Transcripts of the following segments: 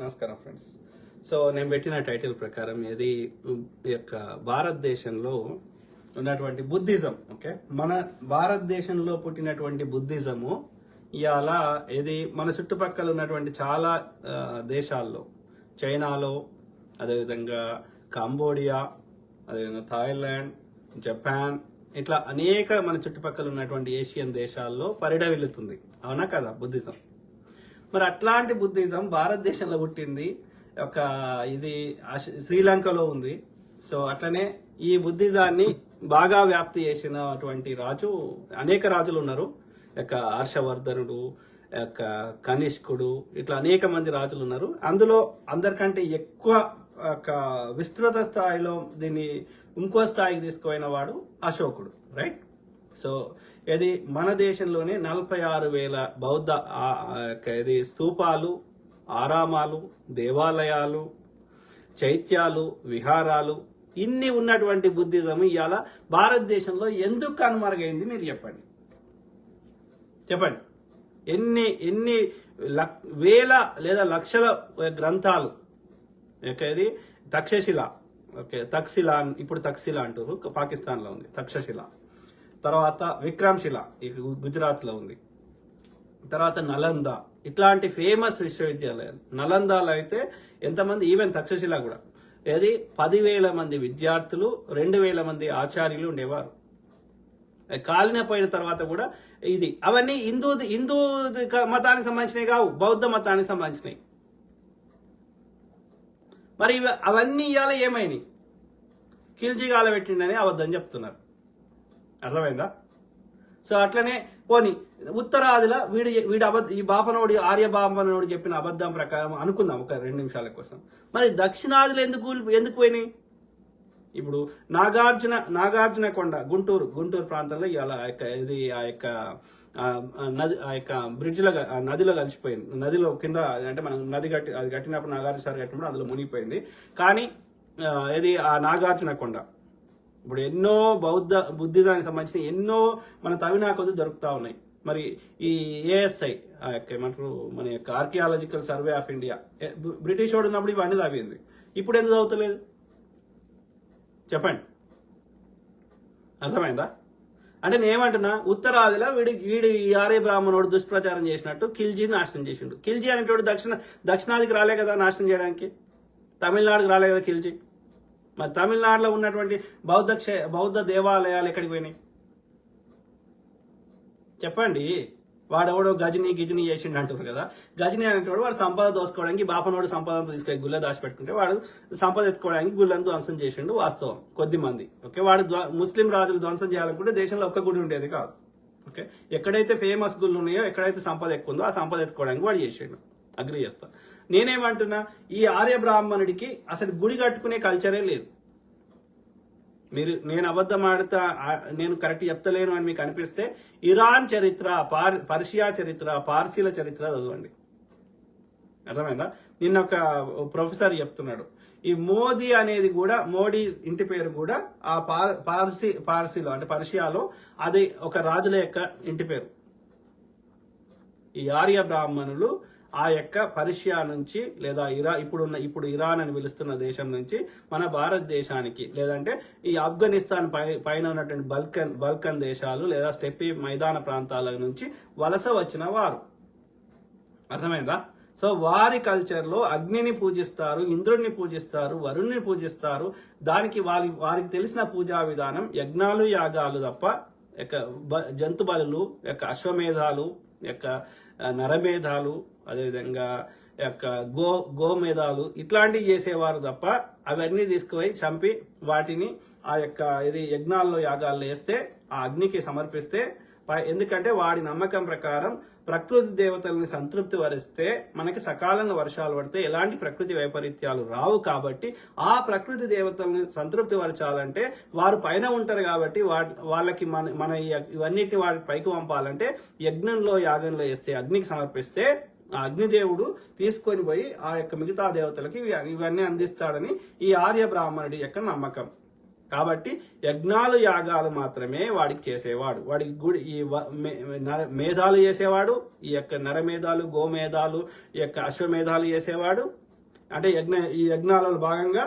నమస్కారం friends. So నేను పెట్టిన టైటిల్ ప్రకారం ఇది ఈ యొక్క భారతదేశంలో ఉన్నటువంటి బుద్ధిజం ఓకే? మన భారతదేశంలో పుట్టినటువంటి బుద్ధిజము ఇవాళ ఇది మన చుట్టుపక్కల ఉన్నటువంటి చాలా దేశాల్లో చైనాలో అదేవిధంగా కాంబోడియా అదేవిధంగా థాయిలాండ్ జపాన్ ఇట్లా అనేక మన చుట్టుపక్కల ఉన్నటువంటి ఏషియన్ దేశాల్లో పరిడవిల్లుతుంది. అవునా కదా బుద్ధిజం? మరి అట్లాంటి బుద్ధిజం భారతదేశంలో పుట్టింది. ఒక ఇది ఆశ- శ్రీలంకలో ఉంది. సో అట్లనే ఈ బుద్ధిజాన్ని బాగా వ్యాప్తి చేసినటువంటి రాజు అనేక రాజులు ఉన్నారు. యొక్క హర్షవర్ధనుడు యొక్క కనిష్కుడు ఇట్లా అనేక మంది రాజులు ఉన్నారు. అందులో అందరికంటే ఎక్కువ ఒక విస్తృత స్థాయిలో దీన్ని ఇంకో స్థాయికి తీసుకుపోయిన వాడు అశోకుడు రైట్? సో ఇది మన దేశంలోనే నలభై ఆరు వేల బౌద్ధ ఇది స్తూపాలు ఆరామాలు దేవాలయాలు చైత్యాలు విహారాలు ఇన్ని ఉన్నటువంటి బుద్ధిజం ఇవాళ భారతదేశంలో ఎందుకు కనుమరుగైంది మీరు చెప్పండి. చెప్పండి. ఎన్ని ఎన్ని లక్ వేల లేదా లక్షల గ్రంథాలు ఇది తక్షశిల ఓకే తక్శిల ఇప్పుడు తక్శిల అంటారు పాకిస్తాన్లో ఉంది తక్షశిల. తర్వాత విక్రమ్శిల ఇది గుజరాత్లో ఉంది. తర్వాత నలంద ఇట్లాంటి ఫేమస్ విశ్వవిద్యాలయాలు. నలందాలో అయితే ఎంతమంది ఈవెన్ తక్షశిల కూడా. ఏది? పదివేల మంది విద్యార్థులు రెండు వేల మంది ఆచార్యులు ఉండేవారు. కాలిన పోయిన తర్వాత కూడా ఇది. అవన్నీ హిందూ హిందూ మతానికి సంబంధించినవి కావు బౌద్ధ మతానికి సంబంధించినవి. మరి ఇవ- అవన్నీ ఇవాళ ఏమైనాయి? కిల్జీ పెట్టిండని అబద్ధం చెప్తున్నారు. అర్థమైందా? సో అట్లనే పోని ఉత్తరాదిలో వీడి వీడి అబద్ధ ఈ బాపనోడి ఆర్య బాపనోడు చెప్పిన అబద్ధం ప్రకారం అనుకుందాం ఒక రెండు నిమిషాల కోసం. మరి దక్షిణాదిలో ఎందుకు ఎందుకు పోయినాయి? ఇప్పుడు నాగార్జున నాగార్జున కొండ గుంటూరు గుంటూరు ప్రాంతంలో ఇవాళ ఆ యొక్క ఇది ఆ యొక్క నది ఆ యొక్క బ్రిడ్జ్లో నదిలో కలిసిపోయింది. నదిలో కింద అంటే మనం నది కట్టి అది కట్టినప్పుడు నాగార్జున సార్ కట్టినప్పుడు అందులో మునిగిపోయింది. కానీ ఇది ఆ నాగార్జున కొండ. ఇప్పుడు ఎన్నో బౌద్ధ బుద్ధిజానికి సంబంధించిన ఎన్నో మన తవినా కొద్ది దొరుకుతూ ఉన్నాయి. మరి ఈ ఏఎస్ఐ ఆ యొక్క ఏమంటారు మన యొక్క archaeological survey of India British వాడు ఉన్నప్పుడు ఇవన్నీ తవ్వింది ఇప్పుడు ఎందుకు చదువుతలేదు? చెప్పండి. అర్థమైందా? అంటే నేను ఏమంటున్నా ఉత్తరాదిలో వీడి వీడి ఈ ఆర్య బ్రాహ్మణుడు దుష్ప్రచారం చేసినట్టు ఖిల్జీని నాశనం చేసిండు. ఖిల్జీ అనేటోడు దక్షిణ దక్షిణాదికి రాలే కదా నాశనం చేయడానికి? తమిళనాడుకి రాలే కదా ఖిల్జీ? మరి తమిళనాడులో ఉన్నటువంటి బౌద్ధ క్షే- బౌద్ధ దేవాలయాలు ఎక్కడికి పోయినాయి? చెప్పండి. వాడెవడో గజని గిజని చేసిండు అంటారు కదా. గజని అనేటోడు వాడు సంపద దోసుకోవడానికి బాపనోడు సంపద అంతా తీసుకొని గుళ్ళ దాచిపెట్టుకుంటే వాడు సంపద ఎత్తుకోవడానికి గుళ్ళను ధ్వంసం చేసిండు వాస్తవం కొద్ది మంది. ఓకే? వాడు ముస్లిం రాజులు ధ్వంసం చేయాలనుకుంటే దేశంలో ఒక్క గుడి ఉండేది కాదు. ఓకే? ఎక్కడైతే ఫేమస్ గుళ్ళు ఉన్నాయో ఎక్కడైతే సంపద ఎక్కువ ఉందో ఆ సంపద ఎత్తుకోవడానికి వాడు చేసిండు. అగ్రి చేస్తాను నేనేమంటున్నా ఈ ఆర్య బ్రాహ్మణుడికి అసలు గుడి కట్టుకునే కల్చరే లేదు. మీరు నేను అబద్ధం ఆడతా నేను కరెక్ట్ చెప్తలేను అని మీకు అనిపిస్తే ఇరాన్ చరిత్ర పార్ పర్షియా చరిత్ర పార్సీల చరిత్ర చదవండి. అర్థమైందా? నిన్న ఒక ప్రొఫెసర్ చెప్తున్నాడు. ఈ మోదీ అనేది కూడా మోడీ ఇంటి పేరు కూడా ఆ పార్ పార్సీ పార్సీలో అంటే పర్షియాలో అది ఒక రాజుల యొక్క ఇంటి పేరు. ఈ ఆర్య బ్రాహ్మణులు ఆ యొక్క పర్షియా నుంచి లేదా ఇరా ఇప్పుడున్న ఇప్పుడు ఇరాన్ అని పిలుస్తున్న దేశం నుంచి మన భారతదేశానికి లేదంటే ఈ ఆఫ్ఘనిస్తాన్ పై పైన ఉన్నటువంటి బల్కన్ బల్కన్ దేశాలు లేదా స్టెప్పి మైదాన ప్రాంతాల నుంచి వలస వచ్చిన వారు. అర్థమైందా? సో వారి కల్చర్లో అగ్నిని పూజిస్తారు ఇంద్రుడిని పూజిస్తారు వరుణ్ణి పూజిస్తారు. దానికి వారి వారికి తెలిసిన పూజా విధానం యజ్ఞాలు యాగాలు తప్ప యొక్క బ- జంతు బలులు యొక్క అశ్వమేధాలు యొక్క నరమేధాలు అదేవిధంగా యొక్క గో గోమేధాలు ఇట్లాంటివి చేసేవారు తప్ప అవన్నీ తీసుకుపోయి చంపి వాటిని ఆ యొక్క ఇది యజ్ఞాల్లో యాగాల్లో వేస్తే ఆ అగ్నికి సమర్పిస్తే ఎందుకంటే వాడి నమ్మకం ప్రకారం ప్రకృతి దేవతల్ని సంతృప్తి వరిస్తే మనకి సకాలంలో వర్షాలు పడితే ఎలాంటి ప్రకృతి వైపరీత్యాలు రావు కాబట్టి ఆ ప్రకృతి దేవతల్ని సంతృప్తి పరచాలంటే వారు పైన ఉంటారు కాబట్టి వా- వాళ్ళకి మన మన ఇవన్నిటి ఇవన్నిటిని పైకి పంపాలంటే యజ్ఞంలో యాగంలో వేస్తే అగ్నికి సమర్పిస్తే ఆ అగ్నిదేవుడు తీసుకొని పోయి ఆ యొక్క మిగతా దేవతలకి ఇవన్నీ అందిస్తాడని ఈ ఆర్య బ్రాహ్మణుడి యొక్క నమ్మకం. కాబట్టి యజ్ఞాలు యాగాలు మాత్రమే వాడికి చేసేవాడు. వాడికి గుడి ఈ నర మేధాలు చేసేవాడు ఈ యొక్క నరమేధాలు గోమేధాలు ఈ యొక్క అశ్వమేధాలు చేసేవాడు. అంటే యజ్ఞ ఈ యజ్ఞాలలో భాగంగా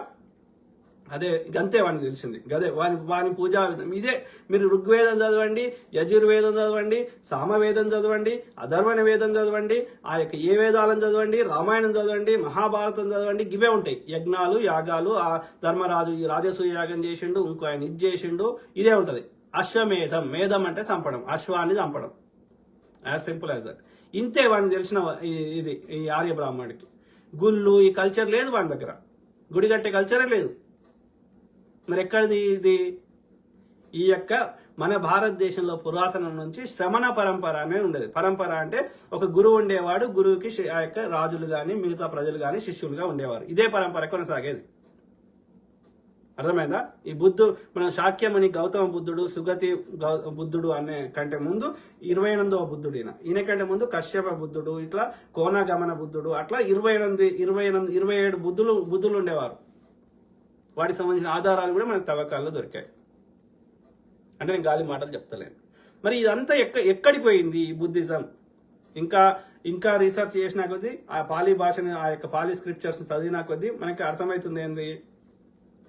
అదే అంతే వానికి తెలిసింది. గదే వాని వాని పూజా విధం ఇదే మీరు ఋగ్వేదం చదవండి యజుర్వేదం చదవండి సామవేదం చదవండి అధర్వణ వేదం చదవండి ఆ యొక్క ఏ వేదాలను చదవండి రామాయణం చదవండి మహాభారతం చదవండి ఇవే ఉంటాయి. యజ్ఞాలు యాగాలు ఆ ధర్మరాజు ఈ రాజసూయ యాగం చేసిండు ఇంకో ఆయన ఇది చేసిండు ఇదే ఉంటుంది. అశ్వమేధం మేధం అంటే చంపడం అశ్వాన్ని చంపడం. As simple as that. ఇంతే వానికి తెలిసిన ఇది ఈ ఆర్య బ్రాహ్మణుడికి. గుళ్ళు ఈ కల్చర్ లేదు వాని దగ్గర. గుడి కట్టే కల్చరే లేదు. మరి ఎక్కడిది ఇది? ఈ యొక్క మన భారతదేశంలో పురాతనం నుంచి శ్రమణ పరంపర అనేది ఉండేది. పరంపర అంటే ఒక గురువు ఉండేవాడు గురువుకి ఆ యొక్క రాజులు గాని మిగతా ప్రజలు గాని శిష్యులుగా ఉండేవారు. ఇదే పరంపర కొనసాగేది. అర్థమైందా? ఈ బుద్ధు మన శాక్యముని గౌతమ బుద్ధుడు సుగతి గౌ- బుద్ధుడు అనే కంటే ముందు ఇరవై ఎనిమిదవ బుద్ధుడు ఈయన. ఈయన కంటే ముందు కశ్యప బుద్ధుడు ఇట్లా కోనగమన బుద్ధుడు అట్లా ఇరవై ఎనిమిది ఇరవై ఎనిమిది ఇరవై ఏడు బుద్ధులు బుద్ధులు ఉండేవారు. వాటికి సంబంధించిన ఆధారాలు కూడా మనకు తవ్వకాల్లో దొరికాయి. అంటే నేను గాలి మాటలు చెప్తలేను. మరి ఇదంతా ఎక్క ఎక్కడికి పోయింది ఈ బుద్ధిజం? ఇంకా ఇంకా రీసెర్చ్ చేసినా కొద్దీ ఆ పాలీ భాషని ఆ యొక్క పాలీ స్క్రిప్చర్స్ చదివినా కొద్దీ మనకి అర్థమవుతుంది ఏంది?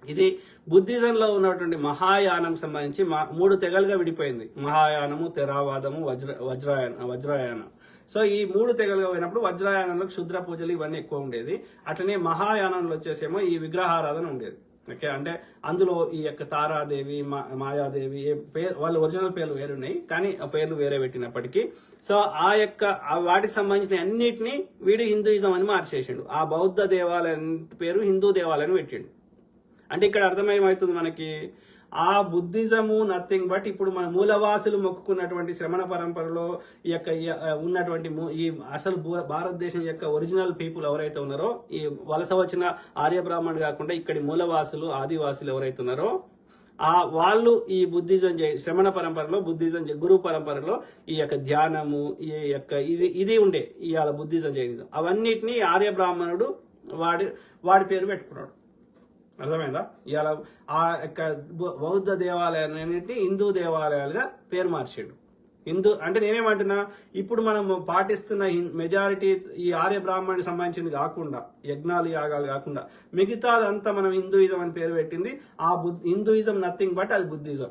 ఇది బుద్ధిజంలో ఉన్నటువంటి మహాయానం సంబంధించి మా- మూడు తెగలుగా విడిపోయింది. మహాయానము తెరావాదము వజ్ర వజ్రాయన వజ్రాయానం. సో ఈ మూడు తెగలుగా పోయినప్పుడు వజ్రాయానంలో క్షుద్ర పూజలు ఇవన్నీ ఎక్కువ ఉండేది. అట్లనే మహాయానంలో వచ్చేసేమో ఈ విగ్రహారాధన ఉండేది. ఓకే అంటే అందులో ఈ యొక్క తారాదేవి మా- మాయాదేవి ఏ పేరు వాళ్ళ ఒరిజినల్ పేర్లు వేరున్నాయి కానీ ఆ పేర్లు వేరే పెట్టినప్పటికీ. సో ఆ యొక్క వాటికి సంబంధించిన అన్నిటినీ వీడు హిందూయిజం అని మార్చేసిండు. ఆ బౌద్ధ దేవాలయం పేరు హిందూ దేవాలయం పెట్టిండు. అంటే ఇక్కడ అర్థమేమవుతుంది మనకి? ఆ బుద్ధిజము నథింగ్ బట్ ఇప్పుడు మన మూలవాసులు మొక్కుకున్నటువంటి శ్రమణ పరంపరలో ఈ యొక్క ఉన్నటువంటి ఈ అసలు భూ- భారతదేశం యొక్క ఒరిజినల్ పీపుల్ ఎవరైతే ఉన్నారో ఈ వలస వచ్చిన ఆర్య బ్రాహ్మణ్ కాకుండా ఇక్కడి మూలవాసులు ఆదివాసులు ఎవరైతే ఉన్నారో ఆ వాళ్ళు ఈ బుద్ధిజం చే- శ్రమణ పరంపరలో బుద్ధిజం చే- గురు పరంపరలో ఈ యొక్క ధ్యానము ఈ యొక్క ఇది ఇది ఉండే ఇవాళ బుద్ధిజం జైనిజం అవన్నిటినీ ఆర్య బ్రాహ్మణుడు వాడి వాడి పేరు పెట్టుకున్నాడు. అర్థమైందా? ఇవాళ ఆ యొక్క బౌద్ధ దేవాలయాలన్నింటినీ హిందూ దేవాలయాలుగా పేరు మార్చిండు. హిందూ అంటే నేనేమంటున్నా ఇప్పుడు మనం పాటిస్తున్న మెజారిటీ ఈ ఆర్య బ్రాహ్మణుడికి సంబంధించింది కాకుండా యజ్ఞాలు యాగాలు కాకుండా మిగతాదంతా మనం హిందూయిజం అని పేరు పెట్టింది ఆ బుద్ధ హిందూయిజం నథింగ్ బట్ అది బుద్ధిజం.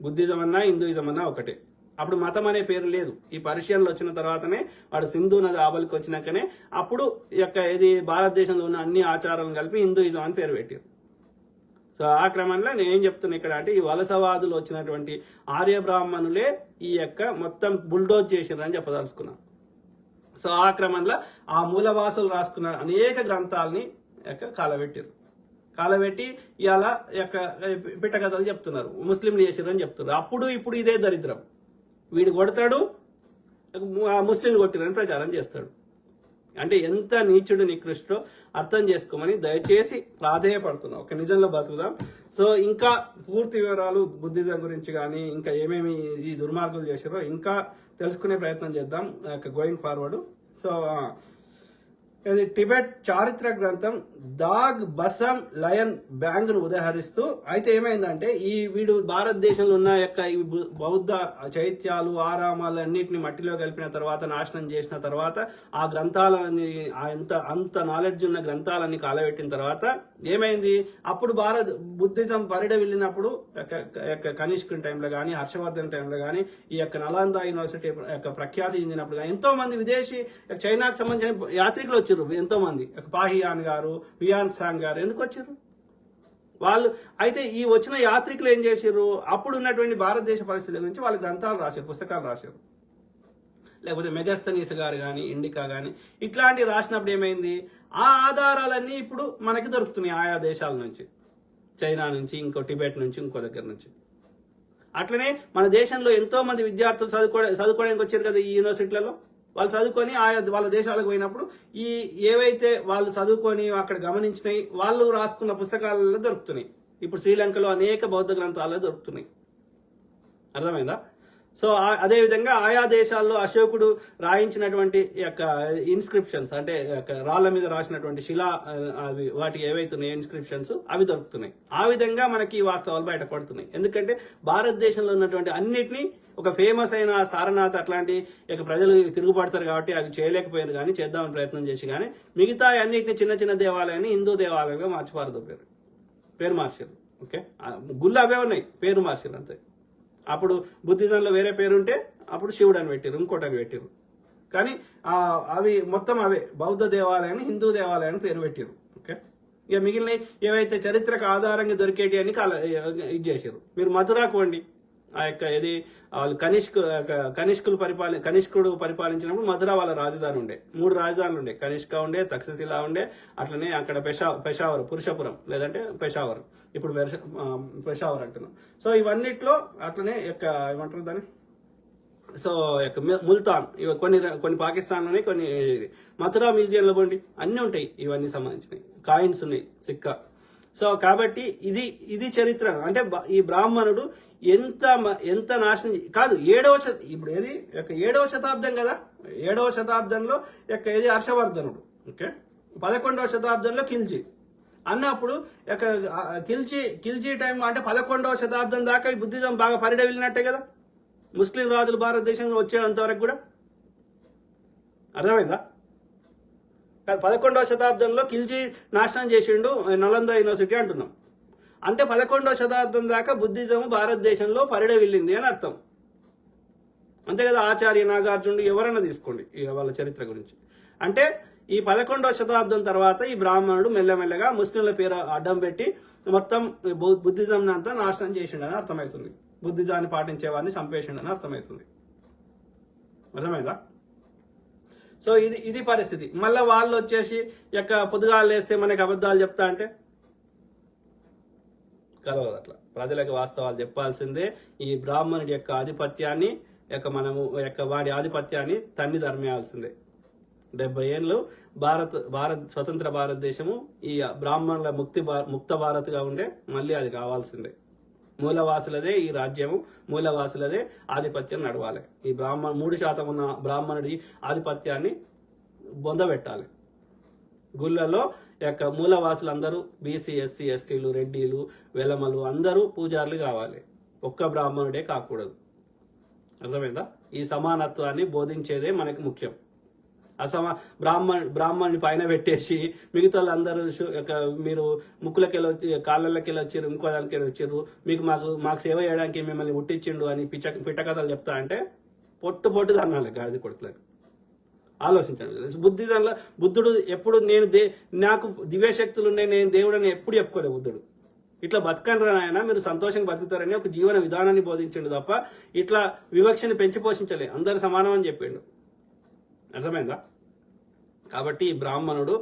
బుద్ధిజం అన్నా హిందూయిజం అన్నా ఒకటే. అప్పుడు మతం అనే పేరు లేదు. ఈ పర్షియన్లు వచ్చిన తర్వాతనే వాడు సింధు నది ఆబలికి వచ్చినాకనే అప్పుడు ఈ యొక్క ఇది భారతదేశంలో ఉన్న అన్ని ఆచారాలను కలిపి హిందూయిజం అని పేరు పెట్టారు. సో ఆ క్రమంలో నేనేం చెప్తున్నా ఇక్కడ అంటే ఈ వలసవాదులు వచ్చినటువంటి ఆర్య బ్రాహ్మణులే ఈ యొక్క మొత్తం బుల్డోజ్ చేసిరని చెప్పదలుచుకున్నాం. సో ఆ క్రమంలో ఆ మూలవాసులు రాసుకున్న అనేక గ్రంథాలని యొక్క కాలబెట్టారు కాలబెట్టి ఇలా యొక్క పిట్ట కథలు చెప్తున్నారు. ముస్లింలు చేసిరని చెప్తున్నారు. అప్పుడు ఇప్పుడు ఇదే దరిద్రం. వీడు కొడతాడు ఆ ముస్లింలు కొట్టిరని ప్రచారం చేస్తాడు. అంటే ఎంత నీచుడు నికృష్టో అర్థం చేసుకోమని దయచేసి ప్రాధేయపడుతున్నాం. ఒక నిజంలో బతుకుదాం. సో ఇంకా పూర్తి వివరాలు బుద్ధిజం గురించి కానీ ఇంకా ఏమేమి ఈ దుర్మార్గులు చేశారో ఇంకా తెలుసుకునే ప్రయత్నం చేద్దాం. గోయింగ్ ఫార్వర్డ్ సో ఇది టిబెట్ చారిత్ర గ్రంథం దాగ్ బసం లయన్ బ్యాంగ్ను ఉదాహరిస్తూ అయితే ఏమైందంటే ఈ వీడు భారతదేశంలో ఉన్న యొక్క ఈ బౌద్ధ చైత్యాలు ఆరామాలు అన్నిటిని మట్టిలో కలిపిన తర్వాత నాశనం చేసిన తర్వాత ఆ గ్రంథాలని ఆ ఎంత అంత నాలెడ్జ్ ఉన్న గ్రంథాలన్నీ కాలబెట్టిన తర్వాత ఏమైంది? అప్పుడు భారత్ బుద్ధిజం పరిడ వెళ్ళినప్పుడు యొక్క- యొక్క కనిష్కుని టైంలో కానీ హర్షవర్ధన్ టైంలో కానీ ఈ యొక్క నలంద యూనివర్సిటీ యొక్క ప్రఖ్యాతి చెందినప్పుడు కానీ ఎంతో మంది విదేశీ చైనాకు సంబంధించిన యాత్రికులు వచ్చారు వచ్చారు ఎంతోమంది. పాహియాన్ గారు వియాన్ సాంగ్ గారు ఎందుకు వచ్చారు? వాళ్ళు అయితే ఈ వచ్చిన యాత్రికులు ఏం చేశారు? అప్పుడు ఉన్నటువంటి భారతదేశ పరిస్థితుల గురించి వాళ్ళు గ్రంథాలు రాశారు పుస్తకాలు రాశారు. లేకపోతే మెగస్తనీస్ గారు కానీ ఇండికా కానీ ఇట్లాంటివి రాసినప్పుడు ఏమైంది? ఆ ఆధారాలన్నీ ఇప్పుడు మనకి దొరుకుతున్నాయి ఆయా దేశాల నుంచి. చైనా నుంచి ఇంకో టిబెట్ నుంచి ఇంకో దగ్గర నుంచి. అట్లనే మన దేశంలో ఎంతోమంది విద్యార్థులు చదువుకో చదువుకోవడానికి వచ్చారు కదా ఈ యూనివర్సిటీలలో? వాళ్ళు చదువుకొని ఆయా వాళ్ళ దేశాలకు పోయినప్పుడు ఈ ఏవైతే వాళ్ళు చదువుకొని అక్కడ గమనించినాయి వాళ్ళు రాసుకున్న పుస్తకాలలో దొరుకుతున్నాయి. ఇప్పుడు శ్రీలంకలో అనేక బౌద్ధ గ్రంథాలు దొరుకుతున్నాయి. అర్థమైందా? సో అదేవిధంగా అదే విధంగా ఆయా దేశాల్లో అశోకుడు రాయించినటువంటి యొక్క ఇన్స్క్రిప్షన్స్ అంటే ఈ రాళ్ళ మీద రాసినటువంటి శిలా అవి వాటి ఏవైతున్నాయి ఇన్స్క్రిప్షన్స్ అవి దొరుకుతున్నాయి. ఆ విధంగా మనకి ఈ వాస్తవాలు బయటపడుతున్నాయి. ఎందుకంటే భారతదేశంలో ఉన్నటువంటి అన్నిటినీ ఒక ఫేమస్ అయిన సారనాథ్ అట్లాంటి ఇక ప్రజలు తిరుగుబడతారు కాబట్టి అవి చేయలేకపోయారు కానీ చేద్దామని ప్రయత్నం చేసి కానీ మిగతా అన్నిటిని చిన్న చిన్న దేవాలయాన్ని హిందూ దేవాలయంగా మార్చిపారదు పేరు. పేరు మార్చారు. ఓకే? గుళ్ళు అవే ఉన్నాయి. పేరు మార్చారు అంతే. అప్పుడు బుద్ధిజంలో వేరే పేరు ఉంటే అప్పుడు శివుడు అని పెట్టారు ఇంకోటి అని పెట్టారు. కానీ అవి మొత్తం అవే. బౌద్ధ దేవాలయాన్ని హిందూ దేవాలయాన్ని పేరు పెట్టారు. ఓకే? ఇక మిగిలిన ఏవైతే చరిత్రకు ఆధారంగా దొరికేటి అని కాల ఇది చేశారు. మీరు మథురాకు వండి ఆ యొక్క ఇది వాళ్ళు కనిష్కు కనిష్కులు పరిపాలి కనిష్కుడు పరిపాలించినప్పుడు మధుర వాళ్ళ రాజధాని ఉండే. మూడు రాజధానులు ఉండే. కనిష్క ఉండే తక్షశిల ఉండే అట్లనే అక్కడ పెషా పెషావర్ పురుషపురం లేదంటే పెషావర్. ఇప్పుడు పెషావర్ అంటున్నాం. సో ఇవన్నిట్లో అట్లనే యొక్క ఏమంటారు దాన్ని? సో యొక్క ముల్తాన్ ఇవి కొన్ని కొన్ని పాకిస్తాన్లోనే కొన్ని ఇది. మథురా మ్యూజియంలో పోండి. అన్నీ ఉంటాయి ఇవన్నీ సంబంధించినవి. కాయిన్స్ ఉన్నాయి సిక్క. సో కాబట్టి ఇది ఇది చరిత్ర. అంటే ఈ బ్రాహ్మణుడు ఎంత మ- ఎంత నాశనం కాదు ఏడవ శత ఇప్పుడు ఏది? యొక్క ఏడవ శతాబ్దం కదా? ఏడవ శతాబ్దంలో యొక్క ఏది? హర్షవర్ధనుడు. ఓకే? పదకొండవ శతాబ్దంలో కిల్జీ. అన్నప్పుడు యొక్క కిల్చి కిల్జీ టైం అంటే పదకొండవ శతాబ్దం దాకా ఈ బుద్ధిజం బాగా పరిడ వెళ్ళినట్టే కదా? ముస్లిం రాజులు భారతదేశంలో వచ్చేంత వరకు కూడా? అర్థమైందా? పదకొండవ శతాబ్దంలో ఖిల్జీ నాశనం చేసిండు నలంద యూనివర్సిటీ అంటున్నాం. అంటే పదకొండవ శతాబ్దం దాకా బుద్ధిజం భారతదేశంలో పరిడ వెళ్ళింది అని అర్థం. అంతే కదా ఆచార్య నాగార్జునుడు ఎవరన్నా తీసుకోండి ఇక వాళ్ళ చరిత్ర గురించి. అంటే ఈ పదకొండవ శతాబ్దం తర్వాత ఈ బ్రాహ్మణుడు మెల్లమెల్లగా ముస్లింల పేరు అడ్డం పెట్టి మొత్తం బుద్ధిజం అంతా నాశనం చేసిండని అర్థమవుతుంది. బుద్ధిజాన్ని పాటించే వారిని చంపేసిండని అర్థమవుతుంది. అర్థమైందా? సో ఇది ఇది పరిస్థితి. మళ్ళీ వాళ్ళు వచ్చేసి యొక్క పొద్దుగాలు లేస్తే మనకి అబద్ధాలు చెప్తా అంటే? కలవదు అట్లా. ప్రజలకు వాస్తవాలు చెప్పాల్సిందే. ఈ బ్రాహ్మణుడి యొక్క ఆధిపత్యాన్ని యొక్క మనము యొక్క వాడి ఆధిపత్యాన్ని తన్ని ధర్మేయాల్సిందే డెబ్బై ఏళ్ళు భారత్ భారత్ స్వతంత్ర భారతదేశము ఈ బ్రాహ్మణుల ముక్తి భా- ముక్త భారత్గా ఉండే మళ్ళీ అది కావాల్సిందే. మూలవాసులదే ఈ రాజ్యము మూలవాసులదే ఆధిపత్యం నడవాలి. ఈ బ్రాహ్మణ మూడు శాతం ఉన్న బ్రాహ్మణుడి ఆధిపత్యాన్ని బొందబెట్టాలి. గుళ్ళలో యొక్క మూలవాసులందరూ బీసీ ఎస్సీ ఎస్టీలు రెడ్డిలు వెలమలు అందరూ పూజారులు కావాలి. ఒక్క బ్రాహ్మణుడే కాకూడదు. అర్థమైందా? ఈ సమానత్వాన్ని బోధించేదే మనకి ముఖ్యం. అసమా బ్రాహ్మణ్ బ్రాహ్మణ్ని పైన పెట్టేసి మిగతా వాళ్ళందరూ మీరు ముక్కులకెళ్ళి వచ్చి కాళ్ళకెళ్ళి వచ్చారు ఇంకో దానికెళ్ళి వచ్చారు మీకు మాకు మాకు సేవ చేయడానికి మిమ్మల్ని పుట్టించిండు అని పిచ్చ పిట్టకథలు చెప్తా అంటే పొట్టు పొట్టు అన్నాలి గాడిద కొడుకులని ఆలోచించండి బుద్ధిజంలో బుద్ధుడు ఎప్పుడు నేను దే నాకు దివ్యశక్తులు ఉన్నాయి నేను దేవుడని ఎప్పుడు చెప్పుకోలేదు బుద్ధుడు. ఇట్లా బతకండి ఆయన మీరు సంతోషంగా బతుకుతారని ఒక జీవన విధానాన్ని బోధించండు తప్ప ఇట్లా వివక్షని పెంచి పోషించలే. అందరు సమానం అని చెప్పిండు. అర్థమైందా? కాబట్టి ఈ బ్రాహ్మణుడు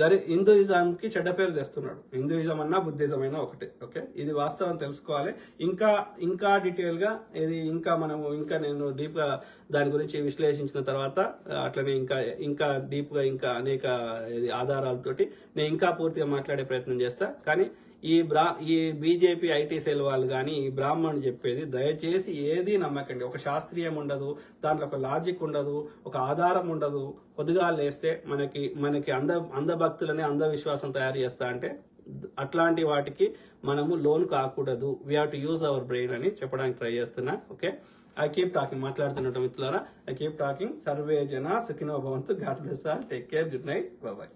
దరి హిందూయిజంకి చెడ్డ పేరు తెస్తున్నాడు. హిందూయిజం అన్నా బుద్ధిజం అయినా ఒకటే ఓకే? ఇది వాస్తవం తెలుసుకోవాలి. ఇంకా ఇంకా డీటెయిల్గా ఇది ఇంకా మనము ఇంకా నేను డీప్గా దాని గురించి విశ్లేషించిన తర్వాత అట్లనే ఇంకా ఇంకా డీప్గా ఇంకా అనేక ఇది ఆధారాలతోటి నేను ఇంకా పూర్తిగా మాట్లాడే ప్రయత్నం చేస్తా. కానీ ఈ బ్రా ఈ బీజేపీ ఐటీ సెల్ వాళ్ళు కానీ ఈ బ్రాహ్మణుడు చెప్పేది దయచేసి ఏది నమ్మకండి. ఒక శాస్త్రీయం ఉండదు దాంట్లో ఒక లాజిక్ ఉండదు ఒక ఆధారం ఉండదు. పొద్దుగా లేస్తే మనకి మనకి అంధ అంధభక్తులని అంధవిశ్వాసం తయారు చేస్తా అంటే అట్లాంటి వాటికి మనము లోన్ కాకూడదు. We have to use our brain అని చెప్పడానికి ట్రై చేస్తున్నా. ఓకే ఐ కీప్ టాకింగ్ మాట్లాడుతున్నట్టు మిత్రులారా ఐ కీప్ టాకింగ్ సర్వే జన సుఖినో భవంతు. God bless all take care good night bye